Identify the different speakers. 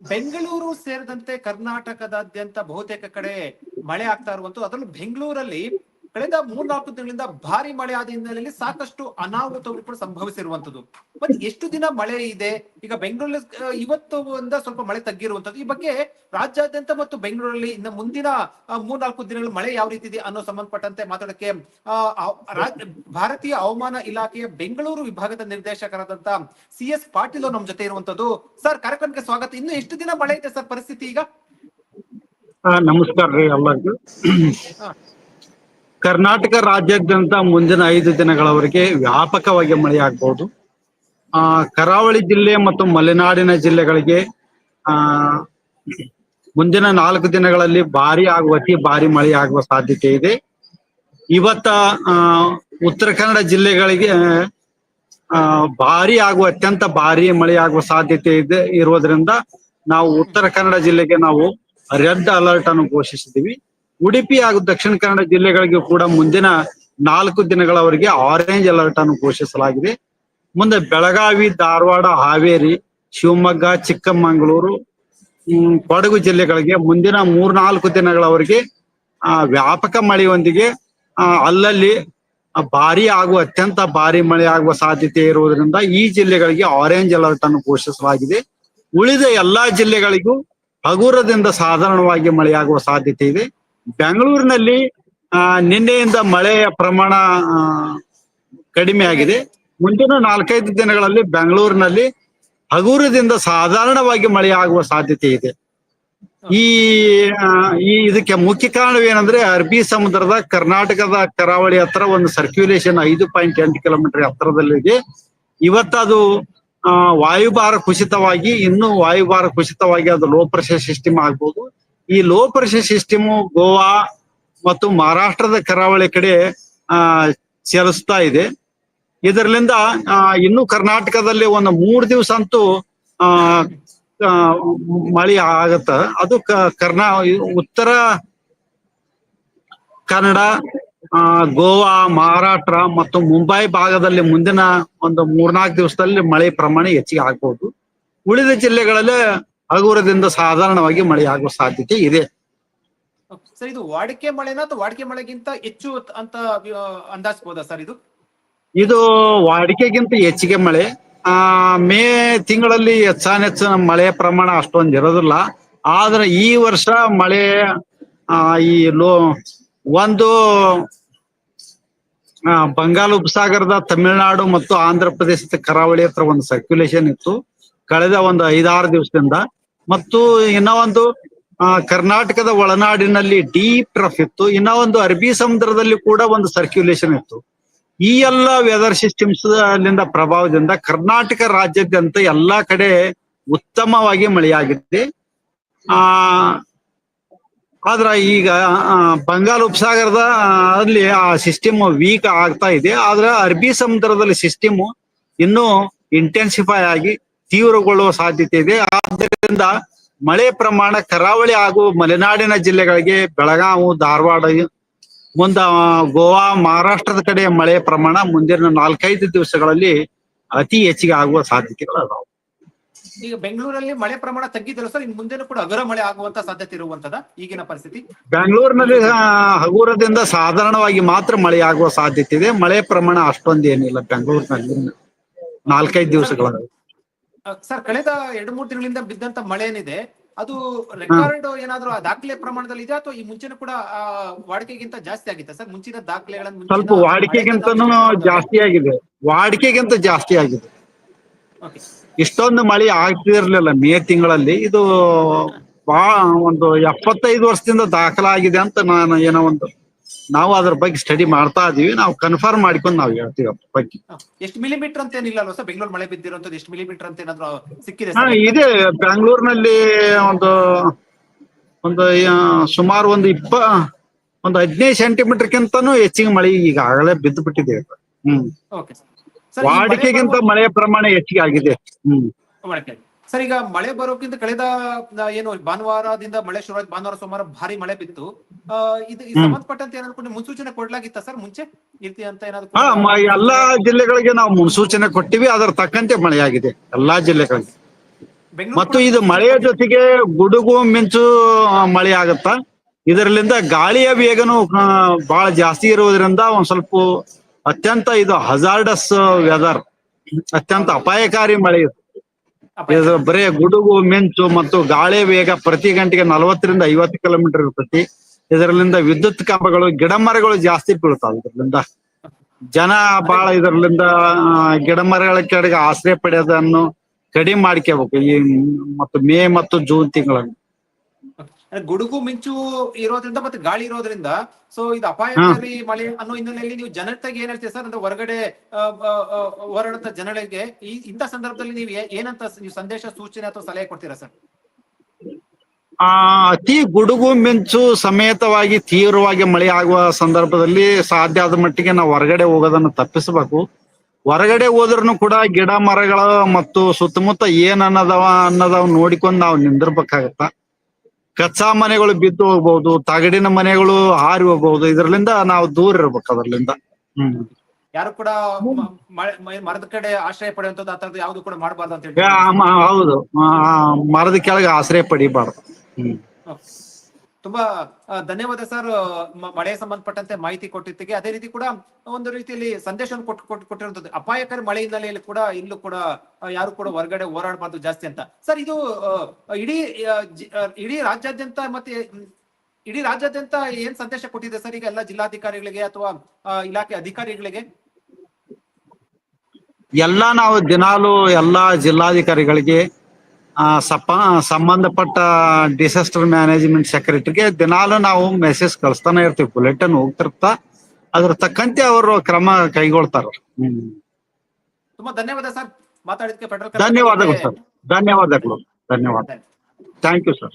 Speaker 1: ಬೆಂಗಳೂರು ಸೇರಿದಂತೆ ಕರ್ನಾಟಕದಾದ್ಯಂತ ಬಹುತೇಕ ಕಡೆ ಮಳೆ ಆಗ್ತಾ ಇರುವಂತದ್ದು. ಅದರಲ್ಲೂ ಬೆಂಗಳೂರಲ್ಲಿ ಕಳೆದ ಮೂರ್ನಾಲ್ಕು ತಿಂಗಳಿಂದ ಭಾರಿ ಮಳೆ ಆದ ಹಿನ್ನೆಲೆಯಲ್ಲಿ ಸಾಕಷ್ಟು ಅನಾಹುತಗಳು ಕೂಡ ಸಂಭವಿಸಿರುವಂತದ್ದು ಮತ್ತೆ ಎಷ್ಟು ದಿನ ಮಳೆ ಇದೆ? ಈಗ ಬೆಂಗಳೂರಲ್ಲಿ ಇವತ್ತು ಒಂದ ಸ್ವಲ್ಪ ಮಳೆ ತಗ್ಗಿರುವಂತದ್ದು ಈ ಬಗ್ಗೆ ರಾಜ್ಯಾದ್ಯಂತ ಮತ್ತು ಬೆಂಗಳೂರಲ್ಲಿ ಇನ್ನು ಮುಂದಿನ ಮೂರ್ನಾಲ್ಕು ದಿನಗಳು ಮಳೆ ಯಾವ ರೀತಿ ಇದೆ ಅನ್ನೋ ಸಂಬಂಧಪಟ್ಟಂತೆ ಮಾತಾಡಕ್ಕೆ ಭಾರತೀಯ ಹವಾಮಾನ ಇಲಾಖೆಯ ಬೆಂಗಳೂರು ವಿಭಾಗದ ನಿರ್ದೇಶಕರಾದಂತ ಸಿ ಎಸ್ ಪಾಟೀಲ್ ನಮ್ಮ ನಮ್ ಜೊತೆ ಇರುವಂತದ್ದು ಸರ್ ಕಾರ್ಯಕ್ರಮಕ್ಕೆ ಸ್ವಾಗತ. ಇನ್ನು ಎಷ್ಟು ದಿನ ಮಳೆ ಇದೆ ಸರ್ ಪರಿಸ್ಥಿತಿ ಈಗ?
Speaker 2: ನಮಸ್ಕಾರ ರೀ. ಕರ್ನಾಟಕ ರಾಜ್ಯಾದ್ಯಂತ ಮುಂದಿನ ಐದು ದಿನಗಳವರೆಗೆ ವ್ಯಾಪಕವಾಗಿ ಮಳೆಯಾಗಬಹುದು. ಆ, ಕರಾವಳಿ ಜಿಲ್ಲೆ ಮತ್ತು ಮಲೆನಾಡಿನ ಜಿಲ್ಲೆಗಳಿಗೆ, ಆ, ಮುಂದಿನ ನಾಲ್ಕು ದಿನಗಳಲ್ಲಿ ಭಾರಿ ಆಗುವ, ಅತಿ ಭಾರಿ ಮಳೆಯಾಗುವ ಸಾಧ್ಯತೆ ಇದೆ. ಇವತ್ತ, ಆ, ಉತ್ತರ ಕನ್ನಡ ಜಿಲ್ಲೆಗಳಿಗೆ, ಆ ಭಾರಿ ಆಗುವ, ಅತ್ಯಂತ ಭಾರಿ ಮಳೆಯಾಗುವ ಸಾಧ್ಯತೆ ಇದೆ, ಇರುವುದರಿಂದ ನಾವು ಉತ್ತರ ಕನ್ನಡ ಜಿಲ್ಲೆಗೆ ನಾವು ರೆಡ್ ಅಲರ್ಟ್ ಅನ್ನು ಘೋಷಿಸಿದ್ದೀವಿ. ಉಡುಪಿ ಹಾಗೂ ದಕ್ಷಿಣ ಕನ್ನಡ ಜಿಲ್ಲೆಗಳಿಗೆ ಕೂಡ ಮುಂದಿನ ನಾಲ್ಕು ದಿನಗಳವರೆಗೆ ಆರೆಂಜ್ ಅಲರ್ಟ್ ಅನ್ನು ಘೋಷಿಸಲಾಗಿದೆ. ಮುಂದೆ ಬೆಳಗಾವಿ, ಧಾರವಾಡ, ಹಾವೇರಿ, ಶಿವಮೊಗ್ಗ, ಚಿಕ್ಕಮಗಳೂರು ಕೊಡಗು ಜಿಲ್ಲೆಗಳಿಗೆ ಮುಂದಿನ ಮೂರ್ನಾಲ್ಕು ದಿನಗಳವರೆಗೆ, ಆ, ವ್ಯಾಪಕ ಮಳೆಯೊಂದಿಗೆ ಅಲ್ಲಲ್ಲಿ ಭಾರಿ ಆಗುವ ಅತ್ಯಂತ ಭಾರಿ ಮಳೆ ಆಗುವ ಸಾಧ್ಯತೆ ಇರುವುದರಿಂದ ಈ ಜಿಲ್ಲೆಗಳಿಗೆ ಆರೆಂಜ್ ಅಲರ್ಟ್ ಅನ್ನು ಘೋಷಿಸಲಾಗಿದೆ. ಉಳಿದ ಎಲ್ಲಾ ಜಿಲ್ಲೆಗಳಿಗೂ ಹಗುರದಿಂದ ಸಾಧಾರಣವಾಗಿ ಮಳೆಯಾಗುವ ಸಾಧ್ಯತೆ ಇದೆ. ಬೆಂಗಳೂರಿನಲ್ಲಿ ನಿನ್ನೆಯಿಂದ ಮಳೆಯ ಪ್ರಮಾಣ ಕಡಿಮೆ ಆಗಿದೆ. ಮುಂದಿನ ನಾಲ್ಕೈದು ದಿನಗಳಲ್ಲಿ ಬೆಂಗಳೂರಿನಲ್ಲಿ ಹಗುರದಿಂದ ಸಾಧಾರಣವಾಗಿ ಮಳೆಯಾಗುವ ಸಾಧ್ಯತೆ ಇದೆ. ಈ ಇದಕ್ಕೆ ಮುಖ್ಯ ಕಾರಣವೇನಂದ್ರೆ ಅರಬಿ ಸಮುದ್ರದ ಕರ್ನಾಟಕದ ಕರಾವಳಿ ಹತ್ರ ಒಂದು ಸರ್ಕ್ಯುಲೇಷನ್ ಐದು ಪಾಯಿಂಟ್ ಎಂಟು ಕಿಲೋಮೀಟರ್ ಹತ್ತಿರದಲ್ಲಿದೆ. ಇವತ್ತದು ವಾಯುಭಾರ ಕುಸಿತವಾಗಿ, ಇನ್ನು ವಾಯುಭಾರ ಕುಸಿತವಾಗಿ ಅದು ಲೋ ಪ್ರೆಷರ್ ಸಿಸ್ಟಮ್ ಆಗ್ಬೋದು. ಈ ಲೋ ಪ್ರೆಷರ್ ಸಿಸ್ಟಮ್ ಗೋವಾ ಮತ್ತು ಮಹಾರಾಷ್ಟ್ರದ ಕರಾವಳಿ ಕಡೆ, ಆ ಸೇರಿಸ್ತಾ ಇದೆ. ಇದರಿಂದ ಇನ್ನು ಕರ್ನಾಟಕದಲ್ಲಿ ಒಂದು ಮೂರು ದಿವಸ ಅಂತೂ, ಆ ಮಳೆ ಆಗತ್ತ. ಅದು ಕರ್ನಾ, ಉತ್ತರ ಕನ್ನಡ ಗೋವಾ, ಮಹಾರಾಷ್ಟ್ರ ಮತ್ತು ಮುಂಬೈ ಭಾಗದಲ್ಲಿ ಮುಂದಿನ ಒಂದು ಮೂರ್ನಾಲ್ಕು ದಿವಸದಲ್ಲಿ ಮಳೆ ಪ್ರಮಾಣ ಹೆಚ್ಚಿಗೆ ಆಗ್ಬಹುದು ಉಳಿದ ಜಿಲ್ಲೆಗಳಲ್ಲಿ ಹಗುರದಿಂದ ಸಾಧಾರಣವಾಗಿ ಮಳೆ ಆಗುವ ಸಾಧ್ಯತೆ ಇದೆ.
Speaker 1: ಸರ್ ಇದು ವಾಡಿಕೆ ಮಳೆನ ಅಥವಾ ವಾಡಿಕೆ ಮಳೆಗಿಂತ ಹೆಚ್ಚು ಅಂತ ಅಂದಾಜಬಹುದಾ ಸರ್ ಇದು?
Speaker 2: ಇದು ವಾಡಿಕೆಗಿಂತ ಹೆಚ್ಚಿಗೆ ಮಳೆ. ಆ ಮೇ ತಿಂಗಳಲ್ಲಿ ಹೆಚ್ಚಾನೆಚ್ಚು ಮಳೆಯ ಪ್ರಮಾಣ ಅಷ್ಟೊಂದು ಇರೋದಿಲ್ಲ. ಆದ್ರೆ ಈ ವರ್ಷ ಮಳೆ ಆ ಈ ಲೋ ಒಂದು ಬಂಗಾಳ ಉಪಸಾಗರದ ತಮಿಳುನಾಡು ಮತ್ತು ಆಂಧ್ರ ಪ್ರದೇಶದ ಕರಾವಳಿ ಹತ್ರ ಒಂದು ಸರ್ಕ್ಯುಲೇಷನ್ ಇತ್ತು. ಕಳೆದ ಒಂದು ಐದಾರು ದಿವಸದಿಂದ ಮತ್ತು ಇನ್ನ ಒಂದು ಕರ್ನಾಟಕದ ಒಳನಾಡಿನಲ್ಲಿ ಡೀಪ್ ಟ್ರಫ್ ಇತ್ತು. ಇನ್ನ ಒಂದು ಅರಬ್ಬಿ ಸಮುದ್ರದಲ್ಲಿ ಕೂಡ ಒಂದು ಸರ್ಕ್ಯುಲೇಷನ್ ಇತ್ತು. ಈ ಎಲ್ಲ ವೆದರ್ ಸಿಸ್ಟಮ್ಸ್ ಅಲ್ಲಿಂದ ಪ್ರಭಾವದಿಂದ ಕರ್ನಾಟಕ ರಾಜ್ಯಾದ್ಯಂತ ಎಲ್ಲಾ ಕಡೆ ಉತ್ತಮವಾಗಿ ಮಳೆಯಾಗಿದೆ. ಆ, ಆದ್ರ ಈಗ ಬಂಗಾಳ ಉಪಸಾಗರದ ಅಲ್ಲಿ ಆ ಸಿಸ್ಟಮ್ ವೀಕ್ ಆಗ್ತಾ ಇದೆ. ಆದ್ರೆ ಅರಬಿ ಸಮುದ್ರದಲ್ಲಿ ಸಿಸ್ಟಮ್ ಇನ್ನೂ ಇಂಟೆನ್ಸಿಫೈ ಆಗಿ ತೀವ್ರಗೊಳ್ಳುವ ಸಾಧ್ಯತೆ ಇದೆ. ಆದ್ದರಿಂದ ಮಳೆ ಪ್ರಮಾಣ ಕರಾವಳಿ ಹಾಗೂ ಮಲೆನಾಡಿನ ಜಿಲ್ಲೆಗಳಿಗೆ ಬೆಳಗಾವಿ ಧಾರವಾಡ ಮುಂದ ಗೋವಾ ಮಹಾರಾಷ್ಟ್ರದ ಕಡೆ ಮಳೆ ಪ್ರಮಾಣ ಮುಂದಿನ ನಾಲ್ಕೈದು ದಿವಸಗಳಲ್ಲಿ ಅತಿ ಹೆಚ್ಚಿಗೆ ಆಗುವ ಸಾಧ್ಯತೆಗಳು ಅದಾವೆ.
Speaker 1: ಈಗ ಬೆಂಗಳೂರಲ್ಲಿ ಮಳೆ ಪ್ರಮಾಣ ತಗ್ಗಿದ್ರು ಸರ್ ಇನ್ ಮುಂದೆನೂ ಕೂಡ ಹಗುರ ಮಳೆ ಆಗುವಂತ ಸಾಧ್ಯತೆ ಇರುವಂತದ ಈಗಿನ ಪರಿಸ್ಥಿತಿ?
Speaker 2: ಬೆಂಗಳೂರಿನಲ್ಲಿ ಹಗುರದಿಂದ ಸಾಧಾರಣವಾಗಿ ಮಾತ್ರ ಮಳೆ ಆಗುವ ಸಾಧ್ಯತೆ ಇದೆ. ಮಳೆ ಪ್ರಮಾಣ ಅಷ್ಟೊಂದು ಏನಿಲ್ಲ ಬೆಂಗಳೂರಿನಲ್ಲಿ. ನಾಲ್ಕೈದು ದಿವಸಗಳಲ್ಲಿ.
Speaker 1: ಸರ್ ಕಳೆದ ಎರಡು ಮೂರು ತಿಂಗಳಿಂದ ಬಿದ್ದಂತ ಮಳೆ ಏನಿದೆ ಅದು ರೆಕಾರ್ಡ್ ಏನಾದ್ರು ದಾಖಲೆ ಪ್ರಮಾಣದಲ್ಲಿ ಇದೆ ಅಥವಾ ಈ ಮುಂಚೆನೂ ಕೂಡ ವಾಡಿಕೆಗಿಂತ ಜಾಸ್ತಿ ಆಗಿತ್ತ ಸರ್? ಮುಂಚಿನ ದಾಖಲೆಗಳನ್ನು
Speaker 2: ಸ್ವಲ್ಪ
Speaker 1: ವಾಡಿಕೆಗಿಂತ
Speaker 2: ಜಾಸ್ತಿ ಆಗಿದೆ. ವಾಡಿಕೆಗಿಂತ ಜಾಸ್ತಿ ಆಗಿದೆ. ಇಷ್ಟೊಂದು ಮಳೆ ಆಗ್ತಿರ್ಲಿಲ್ಲ ಮೇ ತಿಂಗಳಲ್ಲಿ. ಇದು ಒಂದು ಎಪ್ಪತ್ತೈದು ವರ್ಷದಿಂದ ದಾಖಲಾಗಿದೆ ಅಂತ ನಾನು ಏನೋ ಒಂದು ನಾವು ಅದ್ರ ಬಗ್ಗೆ ಸ್ಟಡಿ ಮಾಡ್ತಾ ಇದೀವಿ. ನಾವು ಕನ್ಫರ್ಮ್ ಮಾಡ್ಕೊಂಡು ನಾವು ಹೇಳ್ತೀವಿ ಅದ್ರ ಬಗ್ಗೆ.
Speaker 1: ಎಷ್ಟು ಮಿಲಿಮೀಟರ್ ಅಂತ ಏನಿಲ್ಲ ಅಲ್ವಾ ಸರ್? ಬೆಂಗಳೂರು ಮಳೆ ಬಿದ್ದಿರುವಂತದ್ದು ಎಷ್ಟು ಮಿಲಿಮೀಟರ್ ಅಂತ ಏನಾದ್ರು ಸಿಕ್ಕಿದೆ
Speaker 2: ಹಾ ಇದೆ. ಬೆಂಗಳೂರಿನಲ್ಲಿ ಒಂದು ಒಂದು ಸುಮಾರು ಒಂದು ಇಪ್ಪ ಒಂದು ಹದಿನೈದು ಸೆಂಟಿಮೀಟರ್ಗಿಂತನೂ ಹೆಚ್ಚಿಗೆ ಮಳೆ ಈಗಾಗಲೇ ಬಿದ್ದು ಬಿಟ್ಟಿದೆ ಹ್ಮ್. ವಾಡಿಕೆಗಿಂತ ಮಳೆಯ ಪ್ರಮಾಣ ಹೆಚ್ಚಿಗೆ ಆಗಿದೆ. ಹ್ಮ್.
Speaker 1: ಸರ್ ಈಗ ಮಳೆ ಬರೋಕ್ಕಿಂತ ಕಳೆದ ಏನು ಭಾನುವಾರದಿಂದ ಮಳೆ ಶುರು ಭಾನುವಾರ ಸೋಮವಾರ ಭಾರಿ ಮಳೆ ಬಿತ್ತು. ಇದು. ಸಂಬಂಧಪಟ್ಟಂತೆ ಏನಾದ್ರು ಮುನ್ಸೂಚನೆ ಕೊಡ್ಲಾಗಿತ್ತ ಸರ್? ಮುಂಚೆ ಇರ್ತಿ ಅಂತ ಏನಾದ್ರು
Speaker 2: ಎಲ್ಲಾ ಜಿಲ್ಲೆಗಳಿಗೆ ನಾವು ಮುನ್ಸೂಚನೆ ಕೊಟ್ಟಿವಿ. ಅದರ ತಕ್ಕಂತೆ ಮಳೆ ಆಗಿದೆ ಎಲ್ಲಾ ಜಿಲ್ಲೆಗಳಿಗೆ. ಮತ್ತು ಇದು ಮಳೆಯ ಜೊತೆಗೆ ಗುಡುಗು ಮಿಂಚು ಮಳೆ ಆಗತ್ತ? ಇದರಲ್ಲಿಂದ ಗಾಳಿಯ ವೇಗನು ಬಹಳ ಜಾಸ್ತಿ ಇರುವುದರಿಂದ ಒಂದ್ ಸ್ವಲ್ಪ ಅತ್ಯಂತ ಇದು ಹಜಾರ್ಡಸ್ ವೆದರ್ ಅತ್ಯಂತ ಅಪಾಯಕಾರಿ ಮಳೆ ಇದು. ಇದು ಬರೇ ಗುಡುಗು ಮಿಂಚು ಮತ್ತು ಗಾಳಿ ವೇಗ ಪ್ರತಿ ಗಂಟೆಗೆ ನಲವತ್ತರಿಂದ ಐವತ್ತು ಕಿಲೋಮೀಟರ್ ಇರ್ತತಿ. ಇದರಲ್ಲಿಂದ ವಿದ್ಯುತ್ ಕಂಬಗಳು ಗಿಡ ಮರಗಳು ಜಾಸ್ತಿ ಬೀಳ್ತಾವ ಇದರಿಂದ ಜನ ಬಹಳ ಇದರಲ್ಲಿಂದ ಗಿಡ ಮರಗಳ ಕೆಳಗೆ ಆಶ್ರಯ ಪಡೆಯೋದನ್ನು ಕಡಿಮೆ ಮಾಡ್ಕೋಬೇಕು. ಈ ಮತ್ತು ಮೇ ಮತ್ತು ಜೂನ್ ತಿಂಗಳಲ್ಲಿ.
Speaker 1: ಗುಡುಗು ಮಿಂಚು ಇರೋದ್ರಿಂದ ಮತ್ತೆ ಗಾಳಿ ಇರೋದ್ರಿಂದ ಸೊ ಇದು ಅಪಾಯಕಾರಿ ಮಳೆ ಅನ್ನೋ ಹಿನ್ನೆಲೆಯಲ್ಲಿ ನೀವು ಜನತೆಗೆ ಏನ್ ಹೇಳ್ತೀರಿ ಸರ್? ಅಂದ್ರೆ ಹೊರಗಡೆ ಹೊರಡಂತ ಜನಗಳಿಗೆ ಈ ಇಂಥ ಸಂದರ್ಭದಲ್ಲಿ ನೀವು ಏನಂತ ನೀವು ಸಂದೇಶ ಸೂಚನೆ ಅಥವಾ ಸಲಹೆ ಕೊಡ್ತೀರಾ ಸರ್?
Speaker 2: ಆ ಅತಿ ಗುಡುಗು ಮಿಂಚು ಸಮೇತವಾಗಿ ತೀವ್ರವಾಗಿ ಮಳೆ ಆಗುವ ಸಂದರ್ಭದಲ್ಲಿ ಸಾಧ್ಯ ಆದ ಮಟ್ಟಿಗೆ ನಾವು ಹೊರಗಡೆ ಹೋಗೋದನ್ನು ತಪ್ಪಿಸಬೇಕು. ಹೊರಗಡೆ ಹೋದ್ರೂ ಕೂಡ ಗಿಡ ಮರಗಳ ಮತ್ತು ಸುತ್ತಮುತ್ತ ಏನ್ ಅನ್ನದವ ಅನ್ನದವ ನೋಡಿಕೊಂಡು ನಾವು ನಿಂದಿರ್ಬೇಕಾಗತ್ತ? ಕಚ್ಚಾ ಮನೆಗಳು ಬಿದ್ದು ಹೋಗ್ಬಹುದು ತಗಡಿನ ಮನೆಗಳು ಹಾರಿ ಹೋಗ್ಬಹುದು ಇದರಲ್ಲಿಂದ ನಾವು ದೂರ ಇರ್ಬೇಕು ಅದರಲ್ಲಿಂದ. ಹ್ಮ್.
Speaker 1: ಯಾರು ಕೂಡ ಮ- ಮರದ ಕಡೆ ಆಶ್ರಯ ಪಡೆಯುವಂತದ್ದು ಆ ತರದ್ದು ಯಾವ್ದು ಕೂಡ ಮಾಡಬಾರ್ದು ಅಂತ ಹೇಳಿ.
Speaker 2: ಮ- ಹೌದು. ಆ, ಮರದ ಕೆಳಗೆ ಆಶ್ರಯ ಪಡಿಬಾರ್ದು. ಹ್ಮ್.
Speaker 1: ತುಂಬಾ ಧನ್ಯವಾದ ಸರ್ ಮಳೆ ಸಂಬಂಧಪಟ್ಟಂತೆ ಮಾಹಿತಿ ಕೊಟ್ಟಿದ್ದಕ್ಕೆ. ಅದೇ ರೀತಿ ಕೂಡ ಒಂದು ರೀತಿಯಲ್ಲಿ ಸಂದೇಶವನ್ನು ಕೊಟ್ಟು ಕೊಟ್ಟು ಕೊಟ್ಟಿರುವಂತದ್ದು ಅಪಾಯಕಾರಿ ಮಳೆ ಹಿನ್ನೆಲೆಯಲ್ಲಿ ಕೂಡ ಇಲ್ಲೂ ಕೂಡ ಯಾರು ಕೂಡ ಹೊರಗಡೆ ಓಡಾಡಬಾರ್ದು ಜಾಸ್ತಿ ಅಂತ. ಸರ್, ಇದು ಇಡೀ ಇಡೀ ರಾಜ್ಯಾದ್ಯಂತ ಮತ್ತೆ ಇಡೀ ರಾಜ್ಯಾದ್ಯಂತ ಏನ್ ಸಂದೇಶ ಕೊಟ್ಟಿದೆ ಸರ್ ಈಗ ಎಲ್ಲ ಜಿಲ್ಲಾಧಿಕಾರಿಗಳಿಗೆ ಅಥವಾ ಇಲಾಖೆ ಅಧಿಕಾರಿಗಳಿಗೆ?
Speaker 2: ಎಲ್ಲ ನಾವು ದಿನಾಲು ಎಲ್ಲಾ ಜಿಲ್ಲಾಧಿಕಾರಿಗಳಿಗೆ ಆ, ಸಪ ಸಂಬಂಧಪಟ್ಟ ಡಿಸಾಸ್ಟರ್ ಮ್ಯಾನೇಜ್ಮೆಂಟ್ ಸೆಕ್ರೆಟರಿಗೆ ದಿನಾಲು ನಾವು ಮೆಸೇಜ್ ಕಳಿಸ್ತಾನೆ ಇರ್ತೀವಿ ಬುಲೆಟನ್ ಹೋಗ್ತಿರ್ತಾ ಅದ್ರ ತಕ್ಕಂತೆ ಅವರು ಕ್ರಮ ಕೈಗೊಳ್ತಾರ. ಹ್ಮ್.
Speaker 1: ತುಂಬಾ ಧನ್ಯವಾದ ಸರ್. ಮಾತಾಡಿದಕ್ಕೆ
Speaker 2: ಧನ್ಯವಾದಗಳು ಸರ್. ಧನ್ಯವಾದಗಳು. ಧನ್ಯವಾದ. Thank you sir